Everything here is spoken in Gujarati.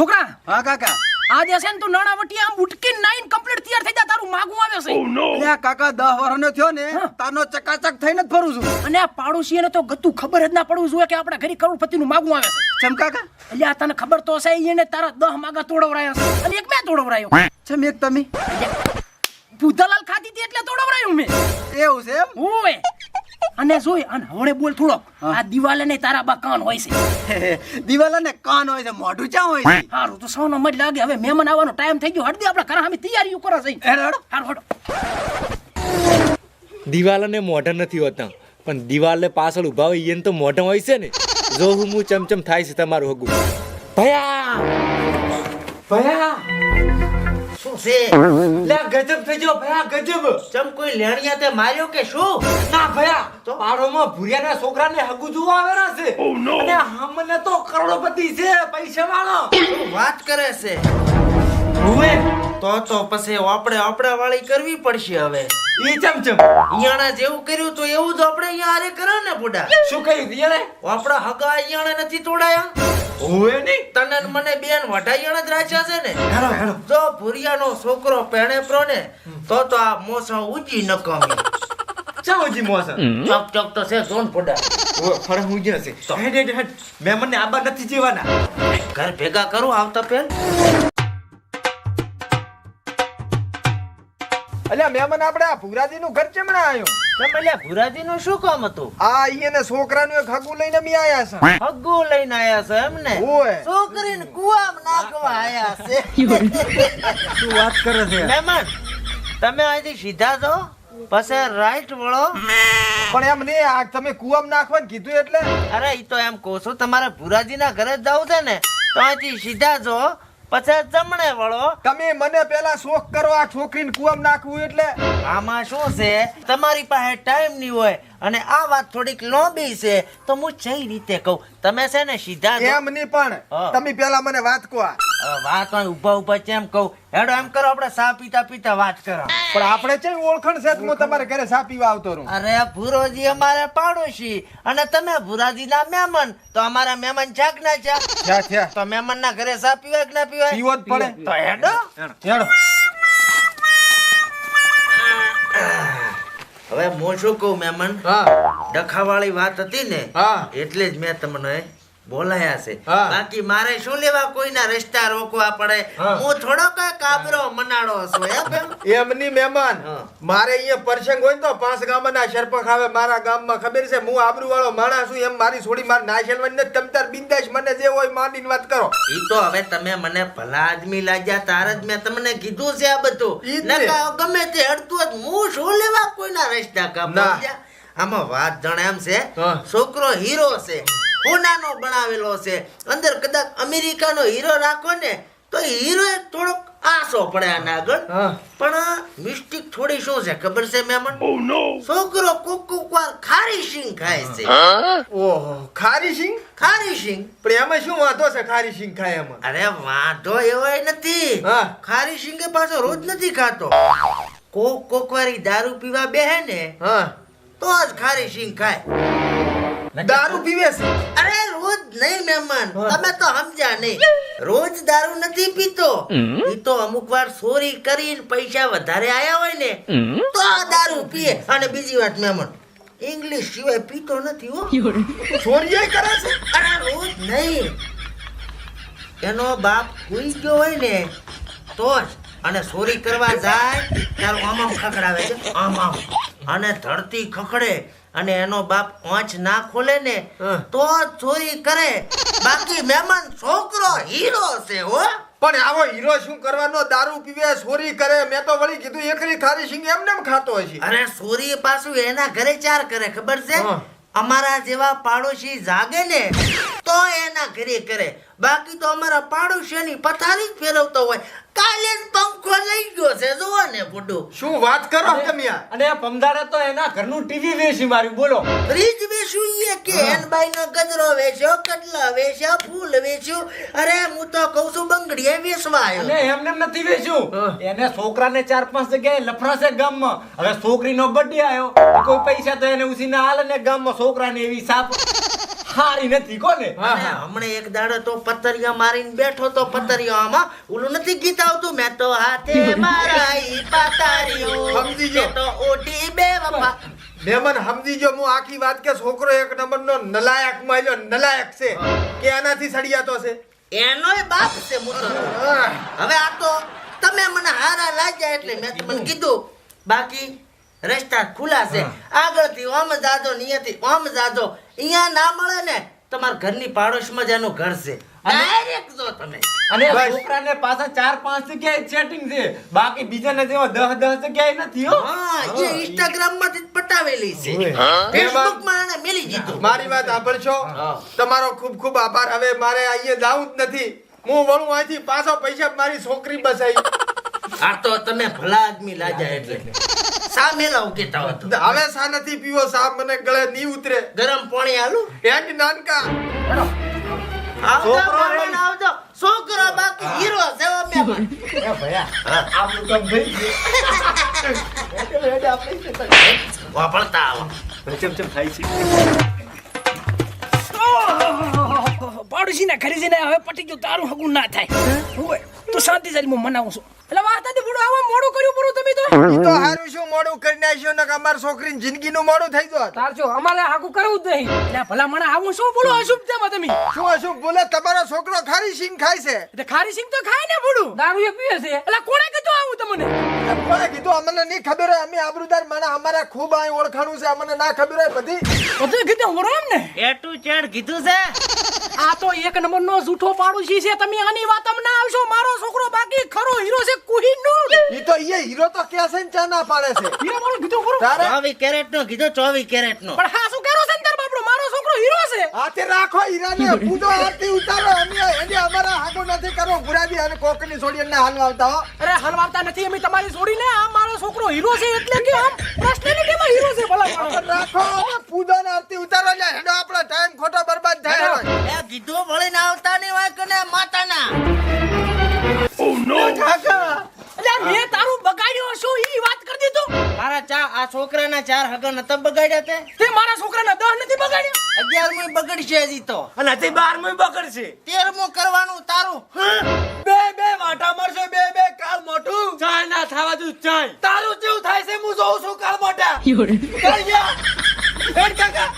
છોકરા હા કાકા. આજે છે ને તું નાણાવટી આમ ઉટકી નાઈન કમ્પ્લીટ તૈયાર થઈ જા તારું માગું આવે છે. એટલે આ કાકા દહ વર્ષનો થયો ને તારનો ચકાચક થઈને જ ફરું છું. અને આ પાડોશીને તો ગતું ખબર જ ના પડવું જોઈએ કે આપણા ઘરે કરોડપતિનું માગું આવે છે. ચમ કાકા? એટલે આ તને ખબર તો હશે એને તારા દહ માગા તોડવરાયા છે. અને એક મેં તોડવરાયો. ચમ એક તમે? ભૂતાલાલ ખાધી હતી એટલે તોડવરાયું મેં. એવું છે એમ? ઓય અને જોઈ અને હવે બોલ થોડો આ દિવાલે ને તારા બા કાન હોય છે. દિવાલે ને કાન હોય છે મોઢું ચા હોય છે? હારું તો સૌનો મજ લાગે. હવે મહેમાન આવવાનો ટાઈમ થઈ ગયો. હળદી આપણે ઘરે અમે તૈયારીઓ કરો છે હેડો, હેડો. હારું હડો. ને મોઢા નથી હોતા. પણ દિવાલે પાછળ ઊભા હોય એને તો મોઢા હોય છે ને. જો હું હું ચમચમ થાય છે તમારું હગું. ભયા! ભયા! શું છે? લે ગજબ થઈ ગયો ભયા ગજબ. ચમ કોઈ લેણિયા તે માર્યો કે શું? ના ભયા તો પાડોમાં ભૂરિયાના છોકરાને હગું જોવા આવેલા છે. અને હમને તો કરોડપતિ છે પૈસા વાળો વાત કરે છે? તો તો પછી આપણે આપણા વાળી કરવી પડશે હવે. ઈ ઈયાણા જેવું કર્યું તો એવું જ આપણે અહીંયા આરે કરો ને બુડા શું કહ્યું દિયાને આપણા હગા ઈયાણા નથી તોડાયા? હુએ નહીં? તને મને બેન વઢાઈયાણા જ રાખ્યા છે ને. Hello hello. જો ભુરિયાનો છોકરો પેણે પ્રો ને તો તો આ મોસા ઉજી નકામી. ચા ઉજી મોસા? ચોક ચોક તો છે જોન ફોડા. ફરે હું જ હશે હેડ હેડ હેડ. મને આબા નથી જીવાના. ઘર ભેગા કરું આવતા પેલ અલ્યા મહેમાન આપણે આ ભુરાજી નું ઘર ચમણા આવ્યું તમે ભુરાજી નું શું કામ હતું? આ અહીંયા છોકરાનું એક હગું લઈને મી આયા છે. હગ્ગુ લઈને આયા છે એમ ને? ઓય. છોકરીને કુવામ નાખવા આયા છે. શું વાત કરે છે? મહેમાન તમે અહીંથી સીધા છો? પછી રાઈટ વળો. પણ એમ નહીં આ તમે કુવામ નાખવાનું કીધું એટલે? અરે ઈ તો એમ કહો છો તમારે ભુરાજીના ઘરે જ જવું છે ને તો અહીંથી સીધા જાઓ પછી જમણે વળો. તમે મને પેલા શોખ કરો આ છોકરીને કુવામ નાખવું એટલે? આમાં શું છે? તમારી પાસે ટાઈમ નહીં હોય અને આ વાત થોડીક લોબી છે તો હું જઈ રીતે કહું? તમે છે ને સીધા. એમ નહીં પણ તમે પેલા મને વાત કહો વાત હોય ઊભા ઊભા કેમ કહું? હેડો એમ કરો આપણે સા પીતા પીતા વાત કરો. પણ આપણે છે ઓળખણ છે હું તમારે ઘરે સા પીવા આવતો રહું. અરે ભૂરોજી અમારે પાડોશી અને તમે ભુરાજીના મહેમાન તો અમારા મહેમાન ચાક ના થયા તો મહેમાન ના ઘરે સા પીવાય કે ના પીવાય? પીવો જ પડે. તો હેડો. હેડો. હવે હું શું કહું મહેમાન હા. ડખાવાળી વાત હતી ને એટલે જ મેં તમને બોલાયા છે. બાકી મારે શું લેવા? કોઈના રસ્તા રોકવા પડે? હું. થોડો કઈ કાબરો મનાડો છું એમ એમ? એમ મહેમાન. મારે અહીંયા પરસંગ હોય તો પાંચ ગામના સરપંચ આવે મારા ગામમાં ખબર છે હું આબરૂ વાળો માણસ છું એમ મારી છોડી માર ના છેલવાની નથી તમ તાર બિંદાસ મને જે હોય માંડીને વાત કરો. ઈ તો હવે તમે મને ભલા આદમી લાગ્યા તાર જ મેં તમને કીધું છે આ બધું. ગમે તે અડતું જ હું શું લેવા? કોઈના રસ્તા કામ. આમાં વાત જણાય એમ છે છોકરો હીરો છે. હોનાનો બનાવેલો છે. અંદર કદાચ અમેરિકાનો હીરો રાખો ને તો હીરો થોડોક આસો પડે આના આગળ. પણ મિસ્ટેક થોડી શું છે? ખબર છે મેમન છોકરો કોક કોક ખારી સિંગ ખાય છે. ઓહો ખારી સિંગ? ખારી સિંગ? પણ એમાં શું વાંધો છે ખારી સિંગ ખાય એમાં? અરે વાંધો એવાય નથી. ખારી સિંગે પાછો રોજ નથી ખાતો. કોક કોક વારી દારૂ પીવા બેહે ને હા. તો જ ખારી સિંગ ખાય. દારૂ પીવે છે? અરે રોજ નહીં મહેમાન. તમે તો સમજ્યા નહીં. રોજ દારૂ નથી પીતો. એ તો અમુક વાર ચોરી કરીને પૈસા વધારે આયા હોય ને તો દારૂ પીએ. અને બીજી વાત મહેમાન ઇંગ્લિશ સિવાય પીતો નથી હો. ચોરી કરે છે? અરે રોજ નહીં. એનો બાપ કોઈ ગયો હોય ને તો જ. અને ચોરી કરવા જાય ત્યારે આમ આમ ખકડાવે છે આમ આમ. અને ધરતી ખખડે અને એનો બાપ ઓંચ ના ખોલે ને તો ચોરી કરે. બાકી મહેમાન છોકરો હીરો છે હો. પણ આવો હીરો શું કરવાનો? દારૂ પીવે ચોરી કરે. મેં તો વળી કીધું એકલી ખારી સિંગ એમને નેમ ખાતો હશે. અરે ચોરી પાછું એના ઘરે ચાર કરે ખબર છે? અમારા જેવા પાડોશી જાગે ને તો એના ઘરે કરે. બાકી તો અમારા પાડોશીની પથારી જ ફેરવતો હોય. કાલે પંખો લઈ ગયો છે જુઓ ને બુડું શું વાત કરો તમે અને પમદારે તો એના ઘરનું ટીવી વેચી માર્યું બોલો. ફ્રીજ વેચ્યું ઈ કે? હેનબાઈ નો ગજરો વેચ્યો કટલા વેચ્યા ફૂલ વેચ્યું. અરે હું તો કહું છું બંગડીએ વેચવા અને આવ્યો એમને એમ નથી વેચ્યું. એને છોકરાને ચાર પાંચ જગ્યાએ લફડા છે ગામમાં હવે છોકરીનો બર્થડે આવ્યો કોઈ પૈસા તો એને ઉસીને હાલ ને ગામમાં છોકરાને એવી સાપ. હારી નથી કોને? હમણે એક દાડો તો પતરિયા મારીને બેઠો તો પતરિયો આમાં ઓલું નથી ગીત આવતું? મેં તો હાથે મારાઈ પાતારીઓ સમજી ગયો. તો ઓટી બે વફા મેમન સમજી જો હું આખી વાત કે છોકરો એક નંબરનો નલાયક માયલો નલાયક છે. કે આનાથી સળિયાતો છે? એનોય બાપ છે મોટો. હવે આ તો તમે મને હારા લાગ્યા એટલે મેં તમને કીધું. બાકી રસ્તા ખુલા છે. આગળથી ઓમ જાજો નિયતિ ઓમ જાજો. અહીંયા ના મળે ને તમારા ઘરની પાડોશમાં જ એનું ઘર છે. ડાયરેક્ટ જો તમે. અને છોકરાને પાછા ચાર પાંચ જગ્યાએ છે. બાકી બીજાને જેવા દસ દસ જગ્યાએ નથી હો. હા એ ઇન્સ્ટાગ્રામમાંથી પટાવેલી છે. ફેસબુકમાં એને મેલી દીધું. મારી વાત સાંભળશો. તમારો ખૂબ ખૂબ આભાર. હવે મારે અહીંયા જવું જ નથી. હું વળું અહીંથી પાછો પૈસા મારી છોકરી બસાઈ આ તો તમે ભલા આદમી લાજા એટલે. સામે લાવ કેતા હતો હવે સા નથી પીવો સા મને ગળે ની ઉતરે. ગરમ પાણી આલુ? એક નાનકા. આવજો છોકરો બ્રાહ્મણ આવજો. છોકરો બાકી હીરો છે ઓ મહેમાન ભયા આપણું કામ થઈ ગયું. વાપરતા આવો. ચમ ચમ થાય છે. પાડોશીના ઘરે જઈને હવે પટી ગયું તારું હગું ના થાય. હોય? તો શાંતિ સારી હું મનાવું છું. એટલે વાત હતી બુડો આવા મોડું કર્યું પૂરું તમે તો. ઈ તો હારું શું મોડું કરી નાખ્યું ને અમાર છોકરીની જિંદગીનું મોડું થઈ ગયું. તાર જો અમારે હાકું કરવું જ નહીં. એટલે ભલા મને આવું શું બોલો અશુભતામાં તમે. શું અશુભ બોલે? તમારો છોકરો ખારી સિંગ ખાય છે. એટલે ખારી સિંગ તો ખાય ને બુડું દારૂ એ પીએ છે. એટલે કોણે કીધું આવું તમને? કોણે કીધું? અમને નહીં ખબર હોય અમે આબરૂદાર માણા અમારા ખૂબ અહીં ઓળખાણું છે અમને ના ખબર હોય બધી. બધું કીધું હું એમ ને. એટું ચેડ કીધું છે? આ તો એક નંબરનો જૂઠો પાડોશી છે તમે આની વાત ના આવશો મારો છોકરો બાકી ખરો હીરો છે કોહિનૂર ઈ તો ઈ હીરો તો ક્યાં છે ને ચા ના પાડે છે? હીરો મારો કીધું ખરું. તારે? ચોવીસ કેરેટ નો કીધો 24 કેરેટ નો પણ હા શું કરો છે ને તાર બાપડો? મારો છોકરો હીરો છે. હાથે રાખો હીરાને પૂજો આરતી ઉતારો. અમે એને અમારા હાગો નથી કરો ગુરાબી અને કોકની છોડી ના હાલ આવતા હો. અરે હલવાતા નથી. અમે તમારી છોડીને આ મારો છોકરો હીરો છે એટલે કે આમ પર્સનાલિટીમાં હીરો છે ભલા રાખો પૂજો ને આરતી ઉતારો. ને હેડો આપણો ટાઈમ ખોટો બરબાદ થાય. એ કીધું વળીને આવતા ને હોય કે ને આ છોકરાના ચાર હગા નતા બગાડ્યા તે? તે મારા છોકરાના દહ નથી બગાડ્યા? અગિયારમું બગડશે હજી તો. અને હજી બારમું બગડશે. તેરમું કરવાનું તારું. બે બે વાટા મારશો બે બે કાલ મોટું ચાય ના થવા દઉં ચાય તારું જેવું થાય છે હું જોઉં છું કાલ મોટા કાકા.